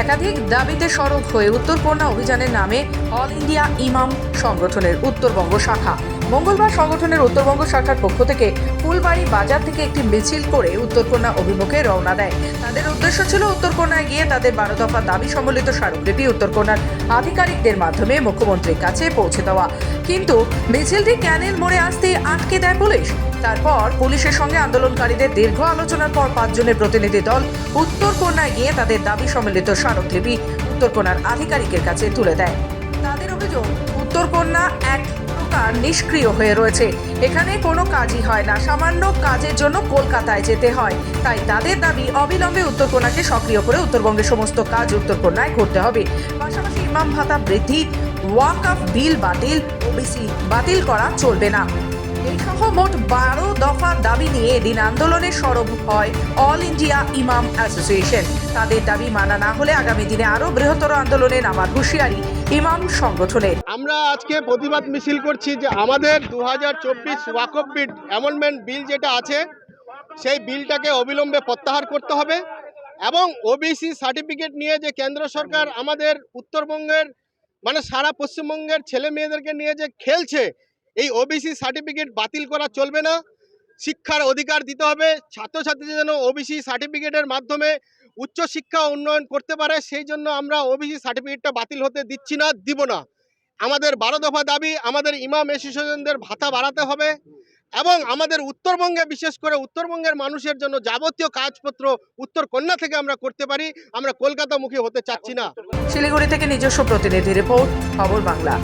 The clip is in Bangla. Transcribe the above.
একাধিক দাবিতে সরব হয়ে উত্তরকন্যা অভিযানের নামে অল ইন্ডিয়া ইমাম সংগঠনের উত্তরবঙ্গ শাখা। মঙ্গলবার সংগঠনের উত্তরবঙ্গ শাখার পক্ষ থেকে ফুলবাড়ি বাজার থেকে একটি মিছিল করে উত্তরকন্যা অভিমুখে রওনা দেয়। তাদের উদ্দেশ্য ছিল উত্তরকন্যায় গিয়ে তাদের বারো দফা দাবি সম্বলিত স্মারকলিপি উত্তরকন্যার আধিকারিকদের মাধ্যমে মুখ্যমন্ত্রীর কাছে পৌঁছে দেওয়া। কিন্তু মিছিলটি ক্যানেল মোড়ে আসতেই আটকে দেয় পুলিশ। তারপর পুলিশের সঙ্গে আন্দোলনকারীদের দীর্ঘ আলোচনার পর পাঁচজনের প্রতিনিধি দল উত্তরকন্যায় গিয়ে তাদের দাবি সম্মিলিত স্মারকলিপি উত্তরকন্যার আধিকারিকের কাছে তুলে দেয়। তাদের অভিযোগ, উত্তরকন্যা এক প্রকার নিষ্ক্রিয় হয়ে রয়েছে। এখানে কোনো কাজই হয় না। সামান্য কাজের জন্য কলকাতায় যেতে হয়। তাই তাদের দাবি, অবিলম্বে উত্তরকন্যাকে সক্রিয় করে উত্তরবঙ্গের সমস্ত কাজ উত্তরকন্যায় করতে হবে। পাশাপাশি ইমাম ভাতা বৃদ্ধি ওয়াক আপ বিল বাতিল, ওবিসি বাতিল করা চলবে না। সহ মোট বারো দফা দাবি নিয়ে এদিন আন্দোলনে সরব হয় অল ইন্ডিয়া ইমাম অ্যাসোসিয়েশন। তাদের দাবি মানা না হলে আগামী দিনে আরও বৃহত্তর আন্দোলনে নামার হুঁশিয়ারি ইমাম সংগঠনের। আমরা আজকে প্রতিবাদ মিছিল করছি যে আমাদের দু হাজার চব্বিশ ওয়াকফ বিট অ্যামেন্ডমেন্ট বিল যেটা আছে, সেই বিলটাকে অবিলম্বে প্রত্যাহার করতে হবে এবং ওবিসি সার্টিফিকেট নিয়ে যে কেন্দ্র সরকার আমাদের উত্তরবঙ্গের মানে সারা পশ্চিমবঙ্গের ছেলে মেয়েদেরকে নিয়ে যে খেলছে এই ওবিসি সার্টিফিকেট বাতিল করা চলবে না। শিক্ষার অধিকার দিতে হবে। ছাত্রছাত্রীদের যেন ওবিসি সার্টিফিকেটের মাধ্যমে উচ্চশিক্ষা উন্নয়ন করতে পারে, সেই জন্য আমরা ওবিসি সার্টিফিকেটটা বাতিল হতে দিচ্ছি না, দিব না। আমাদের বারো দফা দাবি, আমাদের ইমাম এসোসিয়েশনদের ভাতা বাড়াতে হবে এবং আমাদের উত্তরবঙ্গে, বিশেষ করে উত্তরবঙ্গের মানুষের জন্য যাবতীয় কাজপত্র উত্তর কন্যা থেকে আমরা করতে পারি। আমরা কলকাতামুখী হতে চাচ্ছি না। শিলিগুড়ি থেকে নিজস্ব প্রতিনিধি রিপোর্ট, খবর বাংলা।